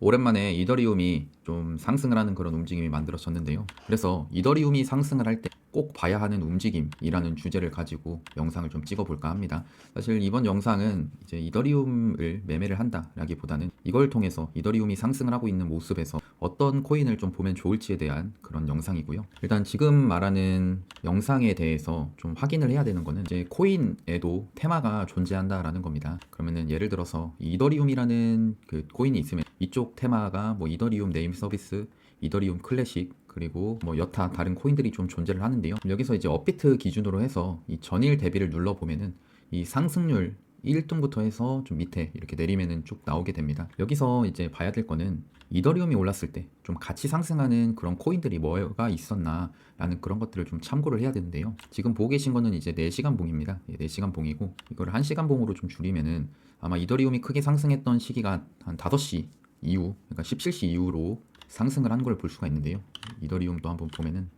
오랜만에 이더리움이 좀 상승을 하는 그런 움직임이 만들어졌는데요. 그래서 이더리움이 상승을 할 때 꼭 봐야 하는 움직임이라는 주제를 가지고 영상을 좀 찍어볼까 합니다. 사실 이번 영상은 이제 이더리움을 매매를 한다라기보다는 이걸 통해서 이더리움이 상승을 하고 있는 모습에서 어떤 코인을 좀 보면 좋을지에 대한 그런 영상이고요. 일단 지금 말하는 영상에 대해서 좀 확인을 해야 되는 거는 이제 코인에도 테마가 존재한다라는 겁니다. 그러면은 예를 들어서 이더리움이라는 그 코인이 있으면 이쪽 테마가 뭐 이더리움 네임 서비스, 이더리움 클래식 그리고 뭐 여타 다른 코인들이 좀 존재를 하는데요. 여기서 이제 업비트 기준으로 해서 이 전일 대비를 눌러 보면은 이 상승률 1등부터 해서 좀 밑에 이렇게 내리면은 쭉 나오게 됩니다. 여기서 이제 봐야 될 거는 이더리움이 올랐을 때 좀 같이 상승하는 그런 코인들이 뭐가 있었나라는 그런 것들을 좀 참고를 해야 되는데요. 지금 보고 계신 거는 이제 4시간 봉입니다. 예, 4시간 봉이고 이거를 1시간 봉으로 좀 줄이면은 아마 이더리움이 크게 상승했던 시기가 한 5시 이후, 그러니까 17시 이후로 상승을 한 걸 볼 수가 있는데요. 이더리움도 한번 보면은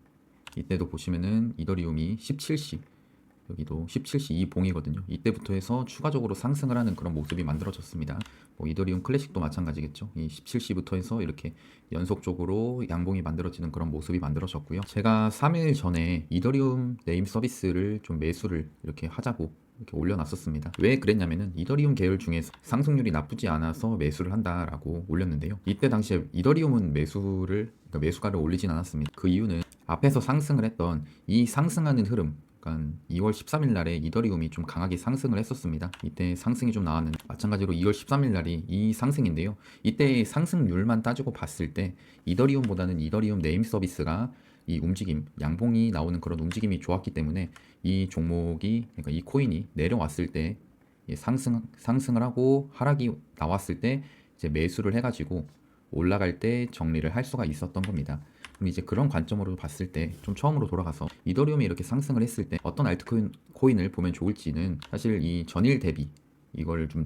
이때도 보시면은 이더리움이 17시 여기도 17시 이 봉이거든요. 이때부터 해서 추가적으로 상승을 하는 그런 모습이 만들어졌습니다. 뭐 이더리움 클래식도 마찬가지겠죠. 이 17시부터 해서 이렇게 연속적으로 양봉이 만들어지는 그런 모습이 만들어졌고요. 제가 3일 전에 이더리움 네임 서비스를 좀 매수를 이렇게 하자고 이렇게 올려놨었습니다. 왜 그랬냐면은 이더리움 계열 중에서 상승률이 나쁘지 않아서 매수를 한다라고 올렸는데요. 이때 당시에 이더리움은 매수를 그러니까 매수가를 올리진 않았습니다. 그 이유는 앞에서 상승을 했던 이 상승하는 흐름 그러니까 2월 13일 날에 이더리움이 좀 강하게 상승을 했었습니다. 이때 상승이 좀 나왔는데 마찬가지로 2월 13일 날이 이 상승인데요. 이때 상승률만 따지고 봤을 때 이더리움보다는 이더리움 네임 서비스가 이 움직임, 양봉이 나오는 그런 움직임이 좋았기 때문에 이 종목이 그러니까 이 코인이 내려왔을 때 예, 상승 상승을 하고 하락이 나왔을 때 이제 매수를 해가지고 올라갈 때 정리를 할 수가 있었던 겁니다. 그럼 이제 그런 관점으로 봤을 때 좀 처음으로 돌아가서 이더리움이 이렇게 상승을 했을 때 어떤 알트코인 코인을 보면 좋을지는 사실 이 전일 대비 이걸 좀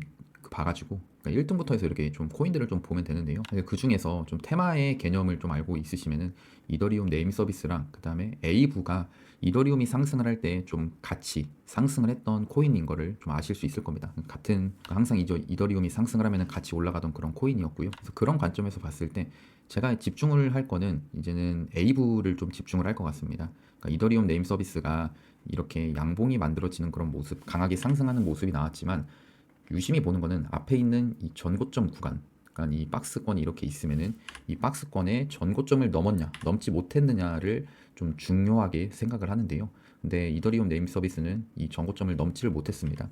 봐가지고 그러니까 1등부터 해서 이렇게 좀 코인들을 좀 보면 되는데요. 그 중에서 좀 테마의 개념을 좀 알고 있으시면은 이더리움 네임 서비스랑 그 다음에 에이브가 이더리움이 상승을 할 때 좀 같이 상승을 했던 코인인 거를 좀 아실 수 있을 겁니다. 같은 항상 이저 이더리움이 상승을 하면은 같이 올라가던 그런 코인이었고요. 그래서 그런 관점에서 봤을 때 제가 집중을 할 거는 이제는 에이브를 좀 집중을 할 것 같습니다. 그러니까 이더리움 네임 서비스가 이렇게 양봉이 만들어지는 그런 모습, 강하게 상승하는 모습이 나왔지만 유심히 보는 거는 앞에 있는 이 전고점 구간, 그러니까 이 박스권이 이렇게 있으면은 이 박스권의 전고점을 넘었냐, 넘지 못했느냐를 좀 중요하게 생각을 하는데요. 근데 이더리움 네임 서비스는 이 전고점을 넘지를 못했습니다.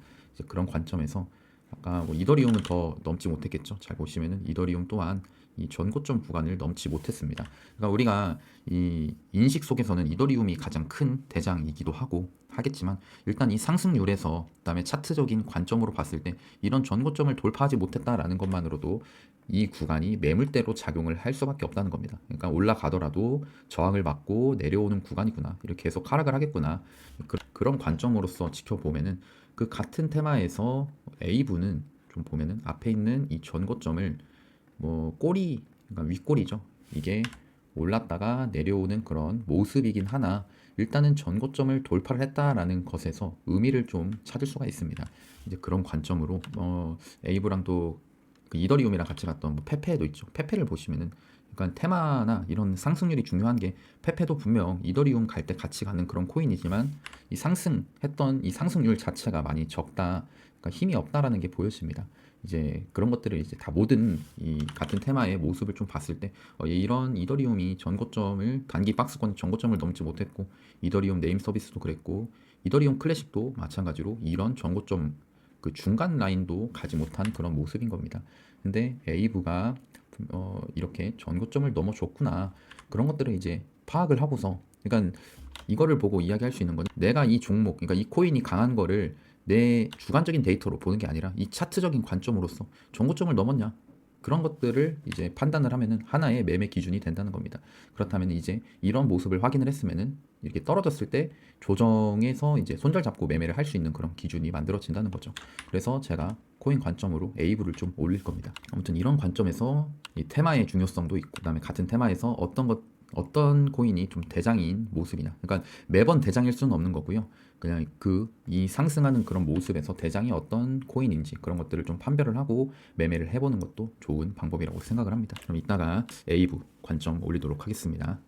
그런 관점에서 아까 뭐 이더리움은 더 넘지 못했겠죠. 잘 보시면은 이더리움 또한 이 전고점 구간을 넘지 못했습니다. 그러니까 우리가 이 인식 속에서는 이더리움이 가장 큰 대장이기도 하고 하겠지만 일단 이 상승률에서 그다음에 차트적인 관점으로 봤을 때 이런 전고점을 돌파하지 못했다라는 것만으로도 이 구간이 매물대로 작용을 할 수밖에 없다는 겁니다. 그러니까 올라가더라도 저항을 받고 내려오는 구간이구나. 이렇게 계속 하락을 하겠구나. 그, 그런 관점으로서 지켜보면은 그 같은 테마에서 A부는 좀 보면은 앞에 있는 이 전고점을 뭐 꼬리 그러니까 윗꼬리죠. 이게 올랐다가 내려오는 그런 모습이긴 하나 일단은 전고점을 돌파를 했다라는 것에서 의미를 좀 찾을 수가 있습니다. 이제 그런 관점으로 어 에이브랑 또 그 이더리움이랑 같이 갔던 뭐 페페도 있죠. 페페를 보시면은 그러니까 테마나 이런 상승률이 중요한 게 페페도 분명 이더리움 갈 때 같이 가는 그런 코인이지만 이 상승했던 이 상승률 자체가 많이 적다. 그러니까 힘이 없다라는 게 보여집니다. 이제 그런 것들을 이제 다 모든 이 같은 테마의 모습을 좀 봤을 때 어, 이런 이더리움이 전고점을 단기 박스권 전고점을 넘지 못했고 이더리움 네임 서비스도 그랬고 이더리움 클래식도 마찬가지로 이런 전고점 그 중간 라인도 가지 못한 그런 모습인 겁니다. 근데 에이브가 어, 이렇게 전고점을 넘어줬구나 그런 것들을 이제 파악을 하고서 그러니까 이거를 보고 이야기할 수 있는 건 내가 이 종목 그러니까 이 코인이 강한 거를 내 주관적인 데이터로 보는 게 아니라 이 차트적인 관점으로서 전고점을 넘었냐 그런 것들을 이제 판단을 하면은 하나의 매매 기준이 된다는 겁니다. 그렇다면 이제 이런 모습을 확인을 했으면은 이렇게 떨어졌을 때 조정해서 이제 손절 잡고 매매를 할 수 있는 그런 기준이 만들어진다는 거죠. 그래서 제가 코인 관점으로 에이브를 좀 올릴 겁니다. 아무튼 이런 관점에서 이 테마의 중요성도 있고 그다음에 같은 테마에서 어떤 것 어떤 코인이 좀 대장인 모습이냐. 그러니까 매번 대장일 수는 없는 거고요. 그냥 그 이 상승하는 그런 모습에서 대장이 어떤 코인인지 그런 것들을 좀 판별을 하고 매매를 해보는 것도 좋은 방법이라고 생각을 합니다. 그럼 이따가 A부 관점 올리도록 하겠습니다.